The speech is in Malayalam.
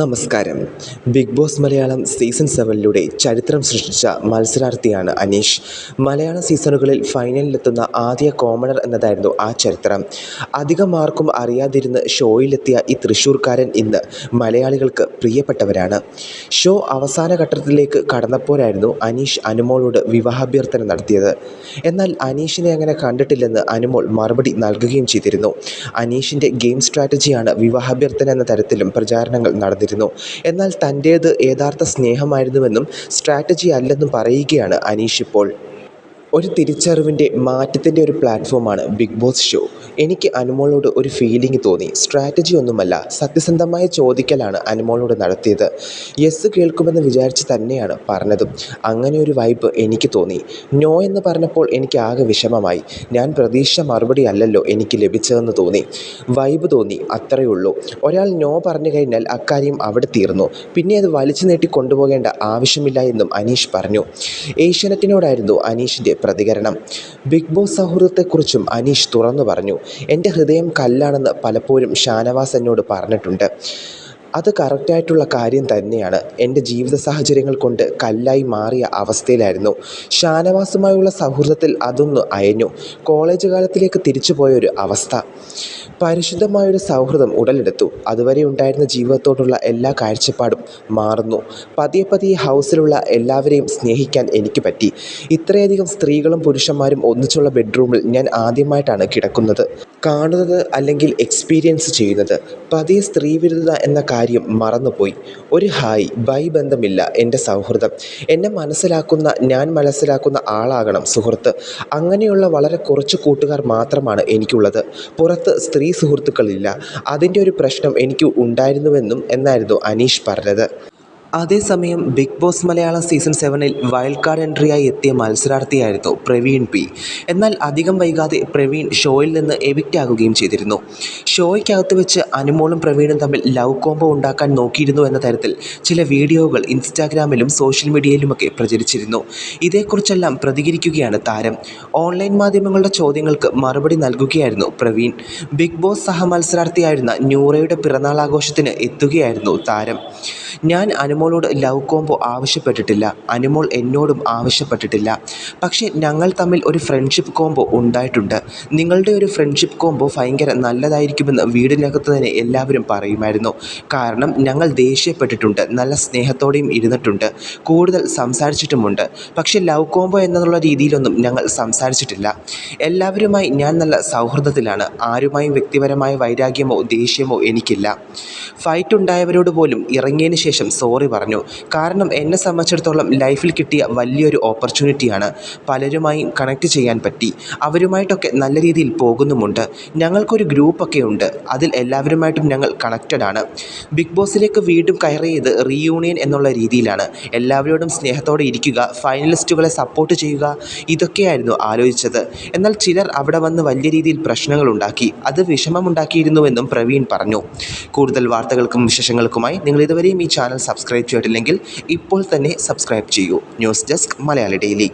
നമസ്കാരം. ബിഗ് ബോസ് മലയാളം സീസൺ സെവനിലൂടെ ചരിത്രം സൃഷ്ടിച്ച മത്സരാർത്ഥിയാണ് അനീഷ്. മലയാള സീസണുകളിൽ ഫൈനലിലെത്തുന്ന ആദ്യ കോമണർ എന്നതായിരുന്നു ആ ചരിത്രം. അധികം ആർക്കും അറിയാതിരുന്ന് ഷോയിലെത്തിയ ഈ തൃശ്ശൂർക്കാരൻ ഇന്ന് മലയാളികൾക്ക് പ്രിയപ്പെട്ടവരാണ്. ഷോ അവസാന ഘട്ടത്തിലേക്ക് കടന്നപ്പോഴായിരുന്നു അനീഷ് അനുമോളോട് വിവാഹാഭ്യർത്ഥന നടത്തിയത്. എന്നാൽ അനീഷിനെ അങ്ങനെ കണ്ടിട്ടില്ലെന്ന് അനുമോൾ മറുപടി നൽകുകയും ചെയ്തിരുന്നു. അനീഷിന്റെ ഗെയിം സ്ട്രാറ്റജിയാണ് വിവാഹാഭ്യർത്ഥന എന്ന തരത്തിലും പ്രചാരണങ്ങൾ നടന്നിരുന്നു എന്നാൽ തന്റേത് യഥാർത്ഥ സ്നേഹമായിരുന്നുവെന്നും സ്ട്രാറ്റജി അല്ലെന്നും പറയുകയാണ് അനീഷ് ഇപ്പോൾ. ഒരു തിരിച്ചറിവിന്റെ മാറ്റത്തിന്റെ ഒരു പ്ലാറ്റ്ഫോമാണ് ബിഗ് ബോസ് ഷോ. എനിക്ക് അനുമോളോട് ഒരു ഫീലിംഗ് തോന്നി. സ്ട്രാറ്റജി ഒന്നുമല്ല സത്യസന്ധമായ ചോദിക്കലാണ് അനുമോളോട് നടത്തിയത്. യെസ് കേൾക്കുമെന്ന് വിചാരിച്ച് തന്നെയാണ് പറഞ്ഞതും. അങ്ങനെ ഒരു വൈബ് എനിക്ക് തോന്നി. നോ എന്ന് പറഞ്ഞപ്പോൾ എനിക്ക് ആകെ വിഷമമായി. ഞാൻ പ്രതീക്ഷ മറുപടി അല്ലല്ലോ എനിക്ക് ലഭിച്ചതെന്ന് തോന്നി. വൈബ് തോന്നി അത്രയേ ഉള്ളൂ. ഒരാൾ നോ പറഞ്ഞു കഴിഞ്ഞാൽ അക്കാര്യം അവിടെ തീർന്നു. പിന്നെ അത് വലിച്ചു നീട്ടി കൊണ്ടുപോകേണ്ട ആവശ്യമില്ല എന്നും അനീഷ് പറഞ്ഞു. ഏഷ്യാനെറ്റിനോടായിരുന്നു അനീഷിന്റെ പ്രതികരണം. ബിഗ് ബോസ് സൗഹൃദത്തെക്കുറിച്ചും അനീഷ് തുറന്നു പറഞ്ഞു. എന്റെ ഹൃദയം കല്ലാണെന്ന് പലപ്പോഴും ഷാനവാസ് എന്നോട് പറഞ്ഞിട്ടുണ്ട്. അത് കറക്റ്റായിട്ടുള്ള കാര്യം തന്നെയാണ്. എന്റെ ജീവിത സാഹചര്യങ്ങൾ കൊണ്ട് കല്ലായി മാറിയ അവസ്ഥയിലായിരുന്നു. ഷാനവാസുമായുള്ള സൗഹൃദത്തിൽ അതൊന്ന് അയഞ്ഞു. കോളേജ് കാലത്തിലേക്ക് തിരിച്ചു പോയൊരു അവസ്ഥ. പരിശുദ്ധമായൊരു സൗഹൃദം ഉടലെടുത്തു. അതുവരെ ഉണ്ടായിരുന്ന ജീവിതത്തോടുള്ള എല്ലാ കാഴ്ചപ്പാടും മാറുന്നു. പതിയെ പതിയെ ഹൗസിലുള്ള എല്ലാവരെയും സ്നേഹിക്കാൻ എനിക്ക് പറ്റി. ഇത്രയധികം സ്ത്രീകളും പുരുഷന്മാരും ഒന്നിച്ചുള്ള ബെഡ്റൂമിൽ ഞാൻ ആദ്യമായിട്ടാണ് കിടക്കുന്നത്. കാണുന്നത് അല്ലെങ്കിൽ എക്സ്പീരിയൻസ് ചെയ്യുന്നത്. പതിയെ സ്ത്രീവിരുദ്ധത എന്ന കാര്യം മറന്നുപോയി. ഒരു ഹായ് ബൈ ബന്ധമില്ല എന്റെ സൗഹൃദം. എന്നെ മനസ്സിലാക്കുന്ന ഞാൻ മനസ്സിലാക്കുന്ന ആളാകണം സുഹൃത്ത്. അങ്ങനെയുള്ള വളരെ കുറച്ച് കൂട്ടുകാർ മാത്രമാണ് എനിക്കുള്ളത്. പുറത്ത് സ്ത്രീ സുഹൃത്തുക്കളില്ല. അതിന്റെ ഒരു പ്രശ്നം എനിക്ക് ഉണ്ടായിരുന്നുവെന്നും എന്നായിരുന്നു അനീഷ് പറഞ്ഞത്. അതേസമയം ബിഗ് ബോസ് മലയാളം സീസൺ സെവനിൽ വൈൽഡ് കാർഡ് എൻട്രിയായി എത്തിയ മത്സരാർത്ഥിയായിരുന്നു പ്രവീൺ പി. എന്നാൽ അധികം വൈകാതെ പ്രവീൺ ഷോയിൽ നിന്ന് എവിക്റ്റ് ആകുകയും ചെയ്തിരുന്നു. ഷോയ്ക്കകത്ത് വെച്ച് അനുമോളും പ്രവീണും തമ്മിൽ ലവ് കോംബോ ഉണ്ടാക്കാൻ നോക്കിയിരുന്നു എന്ന തരത്തിൽ ചില വീഡിയോകൾ ഇൻസ്റ്റാഗ്രാമിലും സോഷ്യൽ മീഡിയയിലുമൊക്കെ പ്രചരിച്ചിരുന്നു. ഇതേക്കുറിച്ചെല്ലാം പ്രതികരിക്കുകയാണ് താരം. ഓൺലൈൻ മാധ്യമങ്ങളുടെ ചോദ്യങ്ങൾക്ക് മറുപടി നൽകുകയായിരുന്നു പ്രവീൺ. ബിഗ് ബോസ് സഹമത്സരാർത്ഥിയായിരുന്ന ന്യൂറയുടെ പിറന്നാൾ ആഘോഷത്തിന് എത്തുകയായിരുന്നു താരം. ഞാൻ അനുമോളോട് ലവ് കോംബോ ആവശ്യപ്പെട്ടിട്ടില്ല. അനുമോൾ എന്നോടും ആവശ്യപ്പെട്ടിട്ടില്ല. പക്ഷേ ഞങ്ങൾ തമ്മിൽ ഒരു ഫ്രണ്ട്ഷിപ്പ് കോംബോ ഉണ്ടായിട്ടുണ്ട്. നിങ്ങളുടെ ഒരു ഫ്രണ്ട്ഷിപ്പ് കോംബോ ഭയങ്കര നല്ലതായിരിക്കുമെന്ന് വീടിനകത്ത് തന്നെ എല്ലാവരും പറയുമായിരുന്നു. കാരണം ഞങ്ങൾ ദേഷ്യപ്പെട്ടിട്ടുണ്ട് നല്ല സ്നേഹത്തോടെയും ഇരുന്നിട്ടുണ്ട് കൂടുതൽ സംസാരിച്ചിട്ടുമുണ്ട്. പക്ഷേ ലവ് കോംബോ എന്നുള്ള രീതിയിലൊന്നും ഞങ്ങൾ സംസാരിച്ചിട്ടില്ല. എല്ലാവരുമായി ഞാൻ നല്ല സൗഹൃദത്തിലാണ്. ആരുമായും വ്യക്തിപരമായ വൈരാഗ്യമോ ദേഷ്യമോ എനിക്കില്ല. ഫൈറ്റ് ഉണ്ടായവരോട് പോലും ഇറങ്ങിയതിന് ശേഷം സോറി പറഞ്ഞു. കാരണം എന്നെ സംബന്ധിച്ചിടത്തോളം ലൈഫിൽ കിട്ടിയ വലിയൊരു ഓപ്പർച്യൂണിറ്റിയാണ് പലരുമായും കണക്ട് ചെയ്യാൻ പറ്റി. അവരുമായിട്ടൊക്കെ നല്ല രീതിയിൽ പോകുന്നുമുണ്ട്. ഞങ്ങൾക്കൊരു ഗ്രൂപ്പൊക്കെ ഉണ്ട്. അതിൽ എല്ലാവരുമായിട്ടും ഞങ്ങൾ കണക്റ്റഡ് ആണ്. ബിഗ് ബോസിലേക്ക് വീണ്ടും കയറിയത് റീയൂണിയൻ എന്നുള്ള രീതിയിലാണ്. എല്ലാവരോടും സ്നേഹത്തോടെ ഇരിക്കുക ഫൈനലിസ്റ്റുകളെ സപ്പോർട്ട് ചെയ്യുക ഇതൊക്കെയായിരുന്നു ആലോചിച്ചത്. എന്നാൽ ചിലർ അവിടെ വന്ന് വലിയ രീതിയിൽ പ്രശ്നങ്ങൾ ഉണ്ടാക്കി. അത് വിഷമമുണ്ടാക്കിയിരുന്നുവെന്നും പ്രവീൺ പറഞ്ഞു. കൂടുതൽ വാർത്തകൾക്കും വിശേഷങ്ങൾക്കുമായി നിങ്ങൾ ഇതുവരെയും ഈ ചാനൽ സബ്സ്ക്രൈബ് ചെയ്തിട്ടില്ലെങ്കിൽ ഇപ്പോൾ തന്നെ സബ്സ്ക്രൈബ് ചെയ്യൂ. News desk Malayali daily